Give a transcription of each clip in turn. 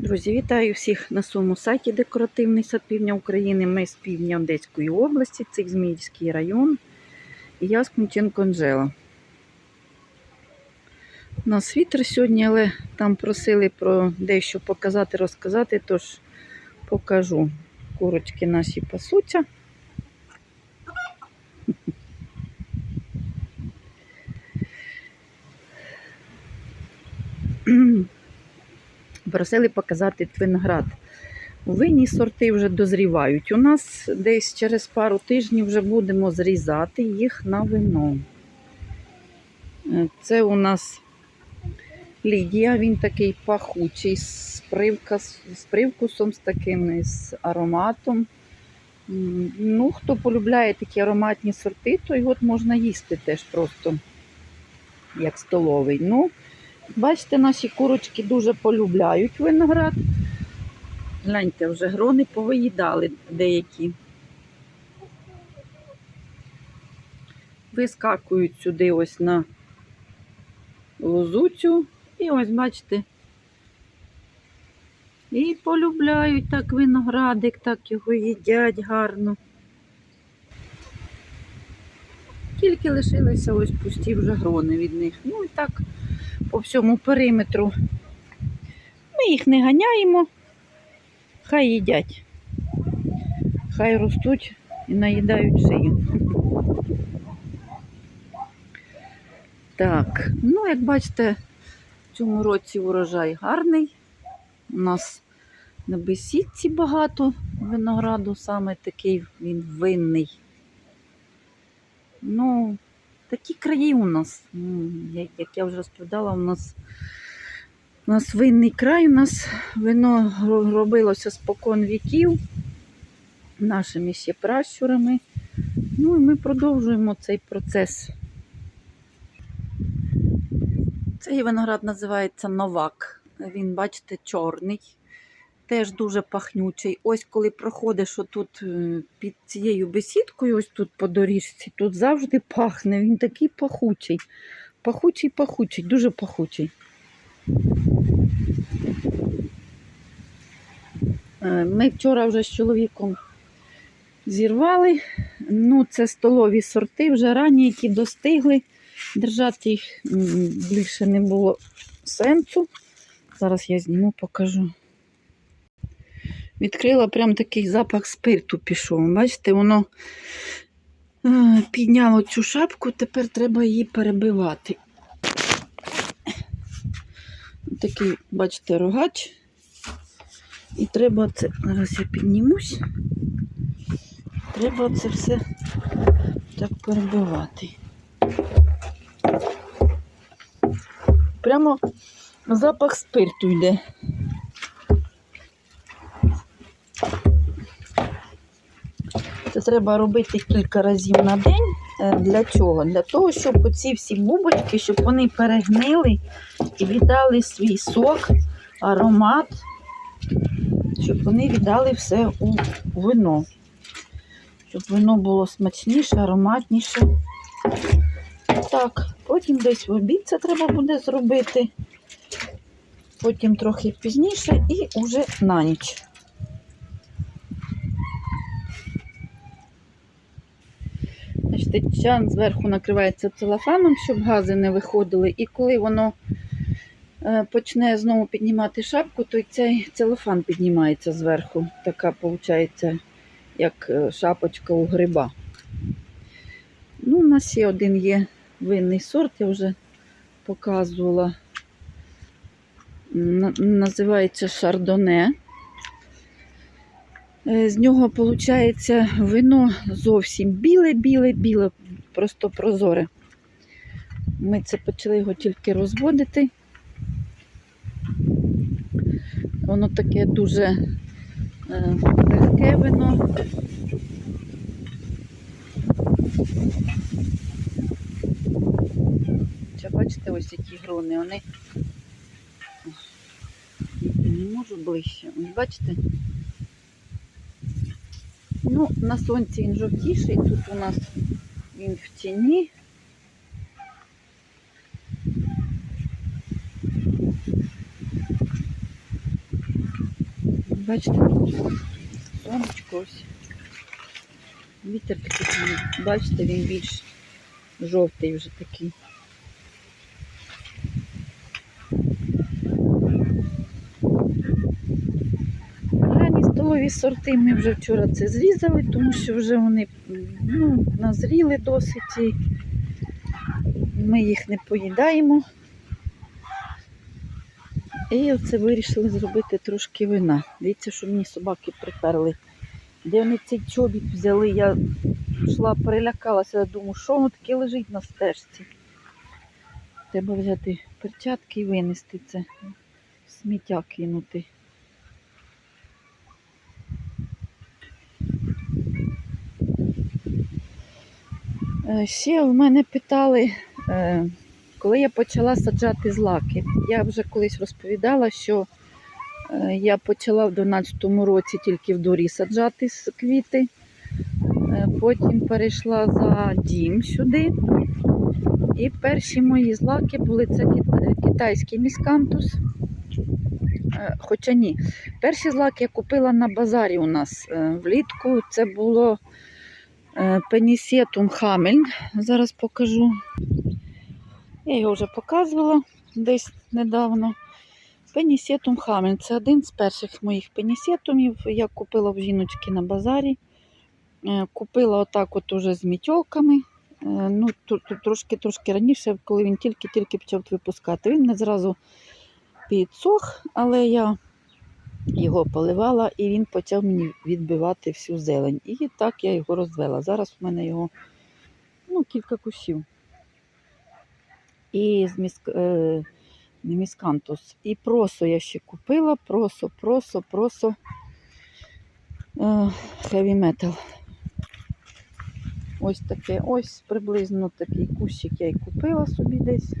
Друзі, вітаю всіх на своєму сайті Декоративний сад Півдня України. Ми з півдня Одеської області, це Зміївський район. І я з Кунченко Анжела. У нас вітер сьогодні, але там просили про дещо показати, розказати, тож покажу. Курочки наші пасуться. Просили показати виноград. Винні сорти вже дозрівають. У нас десь через пару тижнів вже будемо зрізати їх на вино. Це у нас Лідія, він такий пахучий, з, привкус, з привкусом, з таким з ароматом. Ну, хто полюбляє такі ароматні сорти, то його можна їсти теж просто як столовий. Ну, Бачите, наші курочки дуже полюбляють виноград. Гляньте, вже грони повиїдали деякі. Вискакують сюди ось на лозуцю. І ось, бачите, і полюбляють так виноградик, так його їдять гарно. Тільки лишилися ось пусті вже грони від них. Ну і так по всьому периметру. Ми їх не ганяємо, хай їдять, хай ростуть і наїдають шию. Так, ну, як бачите, в цьому році урожай гарний. У нас на бесідці багато винограду, саме такий він винний. Ну, такі краї у нас. Ну, як, я вже розповідала, у нас, у нас винний край, у нас вино робилося спокон віків нашими ще пращурами. Ну і ми продовжуємо цей процес. Цей виноград називається новак. Він, бачите, чорний. Теж дуже пахнючий. Ось коли проходиш отут е, під цією бесідкою, ось тут по доріжці, тут завжди пахне. Він такий пахучий. Пахучий, пахучий, дуже пахучий. Е, Ми вчора вже з чоловіком зірвали. Ну, це столові сорти, вже ранні, які достигли. Держати їх більше не було сенсу. Зараз я зніму, покажу. Відкрила прям такий запах спирту пішов. Бачите, воно е, підняло цю шапку, тепер треба її перебивати. Такий, бачите, рогач. І треба це. Зараз я піднімусь. Треба це все так перебивати. Прямо запах спирту йде. Треба робити кілька разів на день. Е, Для чого? Для того, щоб оці всі бубочки, щоб вони перегнили і віддали свій сок, аромат, щоб вони віддали все у вино. Щоб вино було смачніше, ароматніше. Так, потім десь в обід це треба буде зробити. Потім трохи пізніше і вже на ніч. Значить, чан зверху накривається целофаном, щоб гази не виходили. І коли воно е, почне знову піднімати шапку, то й цей целофан піднімається зверху. Така виходить, як е, шапочка у гриба. Ну, у нас ще один є винний сорт, я вже показувала. Називається шардоне. Е, З нього виходить вино зовсім біле-біле-біле, просто прозоре. Ми це почали його тільки розводити. Воно таке дуже е, легке вино. Ще бачите, ось які грони, вони не можу ближче. Ось бачите? Ну, на сонці він жовтіший, тут у нас він в тіні. бачите, сонечко ось. Вітер такий, бачите, він більш жовтий вже такий. Ранні сорти ми вже вчора це зрізали, тому що вже вони ну, назріли досить. Ми їх не поїдаємо. І оце вирішили зробити трошки вина. Дивіться, що мені собаки приперли. Де вони цей чобіт взяли, я йшла, перелякалася, думаю, що воно таке лежить на стежці. Треба взяти перчатки і винести це, сміття кинути. Ще в мене питали, е, коли я почала саджати злаки. Я вже колись розповідала, що е, я почала в 12-му році тільки в дворі саджати квіти. Е, Потім перейшла за дім сюди. І перші мої злаки були це китайський міскантус. Е, Хоча ні, перші злаки я купила на базарі у нас е, влітку. Це було е, пенісетум хамельн. Зараз покажу. Я його вже показувала десь недавно. Пенісетум хамельн. Це один з перших моїх пенісетумів. Я купила в жіночки на базарі. Е, Купила отак от уже з мітьолками. Е, Ну, тр- тр- трошки, трошки раніше, коли він тільки-тільки почав випускати. Він не зразу підсох, але я його поливала і він почав мені відбивати всю зелень. І так я його розвела. Зараз у мене його ну, кілька кущів. І з міск... е... міскантус. І просо я ще купила. Просо, просо, просо. Heavy metal. Ось таке, ось приблизно такий кущик я й купила собі десь.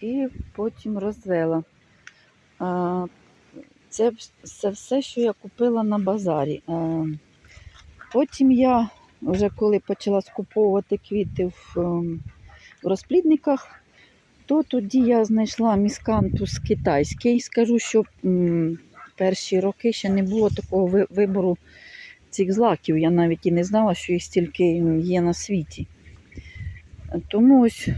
І потім розвела. Це, це все, що я купила на базарі. Потім я, вже коли почала скуповувати квіти в, ем, в розплідниках, то тоді я знайшла міскантус китайський. Скажу, що перші роки ще не було такого вибору цих злаків. Я навіть і не знала, що їх стільки є на світі. Тому ось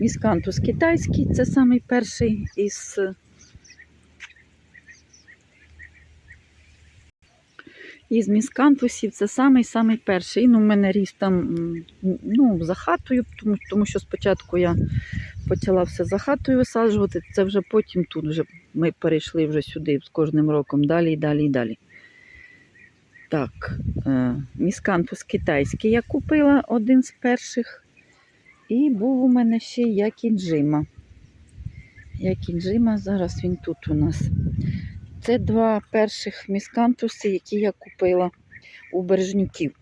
міскантус китайський це самий перший із. Із міскантусів це самий самий перший. Він у мене ріс там ну, за хатою, тому, тому що спочатку я почала все за хатою висаджувати, це вже потім тут вже ми перейшли вже сюди з кожним роком далі і далі і далі. Так, е, міскантус китайський я купила один з перших. І був у мене ще якіджима. Якіджима, зараз він тут у нас. Це два перших міскантуси, які я купила у бережнюків.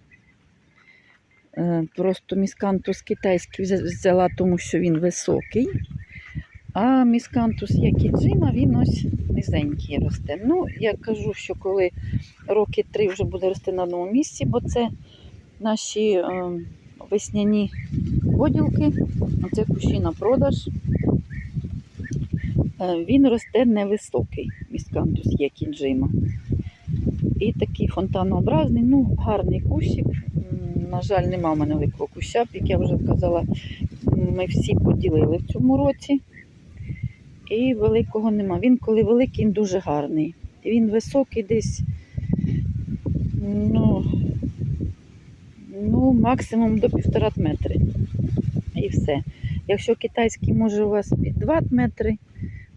Е, Просто міскантус китайський взяла, тому що він високий. А міскантус якіджима, він ось низенький росте. Ну, я кажу, що коли роки три вже буде рости на одному місці, бо це наші е, весняні поділки. Оце кущі на продаж. Е, Він росте невисокий, міскантус є кінжима. І такий фонтанообразний, ну, гарний кущик. На жаль, нема в мене великого куща, як я вже казала, ми всі поділили в цьому році. І великого нема. Він, коли великий, він дуже гарний. Він високий десь, ну, ну максимум до півтора метри. І все. Якщо китайський може у вас під 2 метри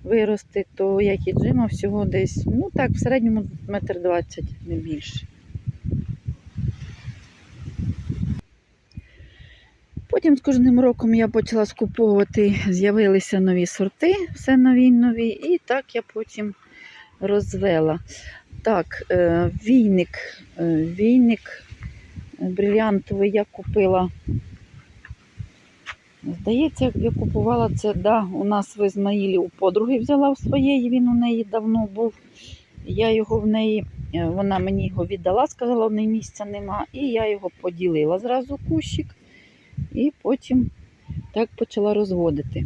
вирости, то як і джима всього десь, ну так, в середньому метр 20, не більше. Потім з кожним роком я почала скуповувати, з'явилися нові сорти, все нові нові, і так я потім розвела. Так, е, війник, е, війник е, брилянтовий я купила. Здається, я купувала це, да, у нас в Ізмаїлі у подруги взяла в своєї, він у неї давно був. Я його в неї, е, вона мені його віддала, сказала, в неї місця нема, і я його поділила зразу кущик, і потім так почала розводити.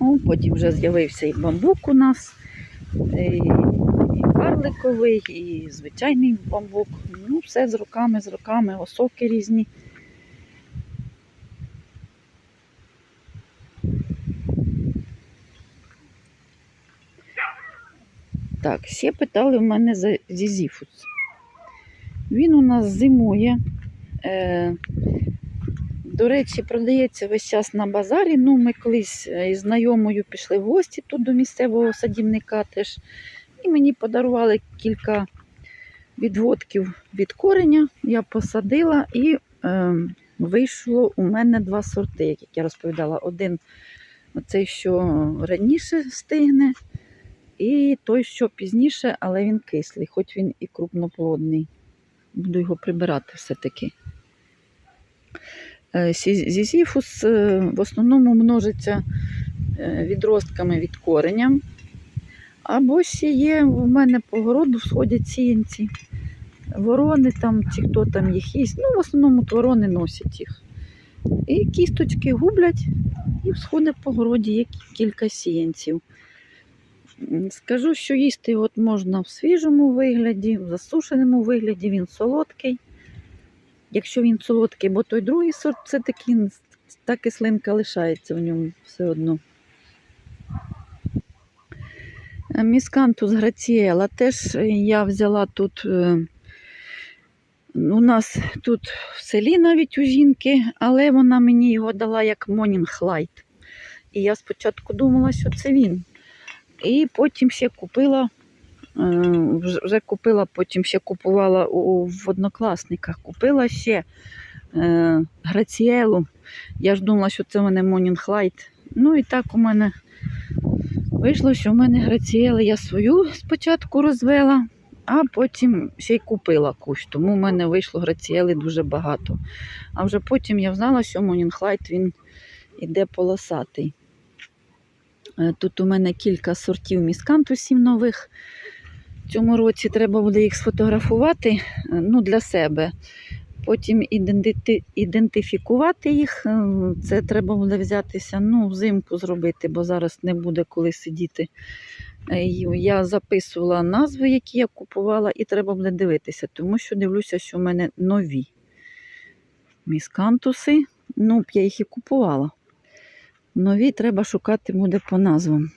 О, потім вже з'явився і бамбук у нас. і, і карликовий, і звичайний бамбук. Ну, все з роками, з роками, осоки різні. Ще питали в мене за зізіфус. Він у нас зимує. Е, до речі, продається весь час на базарі. Ну, ми колись е, із знайомою пішли в гості тут до місцевого садівника теж. І мені подарували кілька відводків від кореня. Я посадила і е, вийшло у мене два сорти, як я розповідала. Один оцей, що раніше стигне, і той, що пізніше, але він кислий, хоч він і крупноплодний. Буду його прибирати все-таки. Е, Зізіфус е, в основному множиться е, відростками від кореня. Або ще є у мене по городу сходять сіянці. Ворони там, чи хто там їх їсть. Ну, в основному ворони носять їх. І кісточки гублять, і всходить по городі є кілька сіянців. Скажу, що їсти от можна в свіжому вигляді, в засушеному вигляді, він солодкий. Якщо він солодкий, бо той другий сорт це такий, та кислинка лишається в ньому все одно. Е, Міскантус граціела теж е, я взяла тут. е, У нас тут в селі навіть у жінки, але вона мені його дала як Morning Light. І я спочатку думала, що це він. І потім ще купила, е, вже- купила, потім ще купувала у, в однокласниках. Купила ще е, граціелу. Я ж думала, що це в мене Morning Light. Ну і так у мене вийшло, що в мене граціели я свою спочатку розвела, а потім ще й купила кущ. Тому в мене вийшло граціели дуже багато. А вже потім я знала, що Morning Light він іде полосатий. Е, Тут у мене кілька сортів міскантусів нових. В цьому році треба буде їх сфотографувати е, ну, для себе. Потім іденти- ідентифікувати їх. е, Це треба буде взятися, ну, взимку зробити, бо зараз не буде коли сидіти. Я записувала назви, які я купувала, і треба буде дивитися, тому що дивлюся, що в мене нові міскантуси. Ну, я їх і купувала. Нові треба шукати буде по назвам.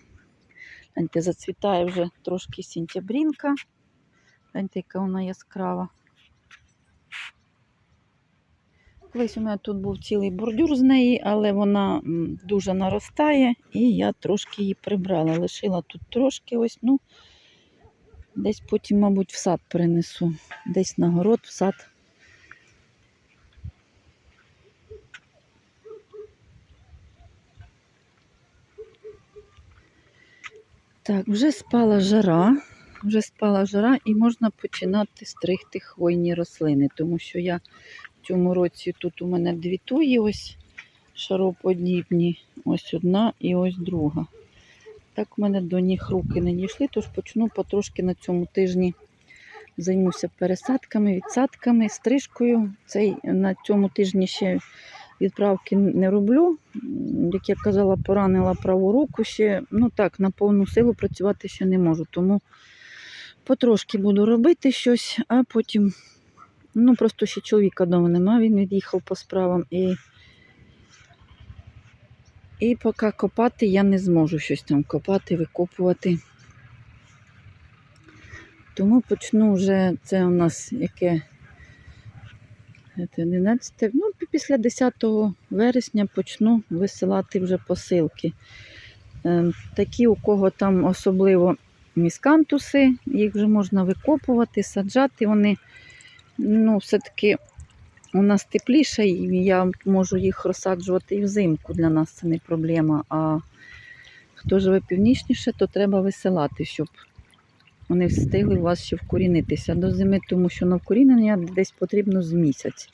Гляньте, зацвітає вже трошки сінтябрінка. Гляньте, яка вона яскрава. Колись у мене тут був цілий бордюр з неї, але вона дуже наростає, і я трошки її прибрала. Лишила тут трошки ось, ну, десь потім, мабуть, в сад перенесу. Десь на город, в сад. Так, вже спала жара, вже спала жара і можна починати стригти хвойні рослини, тому що я в цьому році тут у мене дві туї ось шароподібні, ось одна і ось друга. Так у мене до них руки не дійшли, тож почну потрошки на цьому тижні займуся пересадками, відсадками, стрижкою. Цей, на цьому тижні ще відправки не роблю. Як я казала, поранила праву руку ще. Ну так, на повну силу працювати ще не можу. Тому потрошки буду робити щось, а потім, ну просто ще чоловіка вдома нема, він від'їхав по справам і. І поки копати я не зможу щось там копати, викопувати. Тому почну вже, це у нас яке 11, ну, після 10 вересня почну висилати вже посилки. Е, Такі, у кого там особливо міскантуси, їх вже можна викопувати, саджати. Вони ну, все-таки у нас тепліше, і я можу їх розсаджувати і взимку. Для нас це не проблема. А хто живе північніше, то треба висилати, щоб вони встигли у вас ще вкорінитися до зими, тому що на вкорінення десь потрібно з місяць.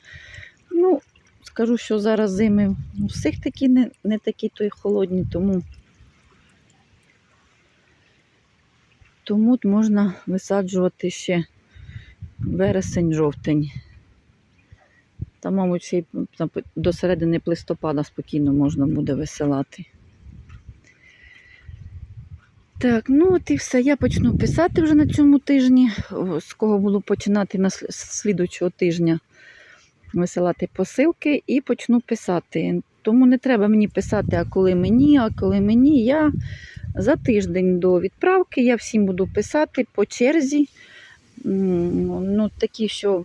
Ну, скажу, що зараз зими у всіх такі не, не такі то й холодні, тому, тому можна висаджувати ще вересень-жовтень. Та, мабуть, ще й до середини листопада спокійно можна буде висилати. Так, ну от і все. Я почну писати вже на цьому тижні. З кого буду починати на слі- з слідуючого тижня висилати посилки і почну писати. Тому не треба мені писати, а коли мені, а коли мені. Я за тиждень до відправки я всім буду писати по черзі. Ну, такі, що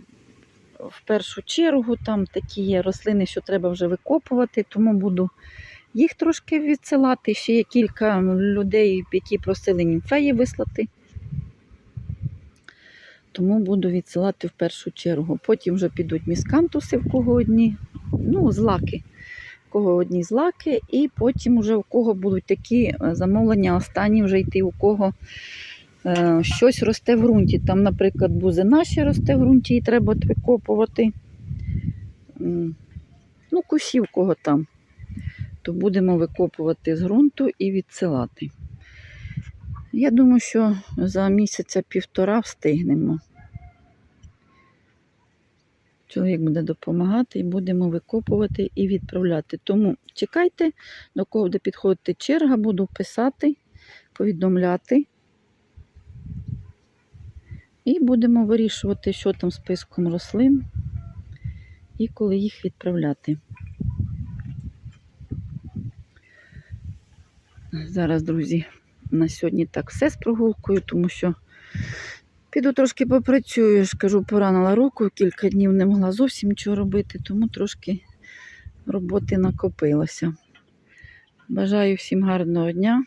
в першу чергу там такі є рослини, що треба вже викопувати, тому буду їх трошки відсилати. Ще є кілька людей, які просили німфеї вислати. Тому буду відсилати в першу чергу. Потім вже підуть міскантуси, в кого одні, ну, злаки. В кого одні злаки, і потім вже у кого будуть такі е, замовлення, останні вже йти, у кого е, щось росте в ґрунті. Там, наприклад, бузина ще росте в ґрунті і треба викопувати. Ну, кущі в кого там. То будемо викопувати з ґрунту і відсилати. Я думаю, що за місяця півтора встигнемо. Чоловік буде допомагати і будемо викопувати і відправляти. Тому чекайте, до кого буде підходити черга, буду писати, повідомляти. І будемо вирішувати, що там з списком рослин і коли їх відправляти. Зараз, друзі, на сьогодні так все з прогулкою, тому що піду трошки попрацюю, скажу, поранила руку, кілька днів не могла зовсім нічого робити, тому трошки роботи накопилося. Бажаю всім гарного дня.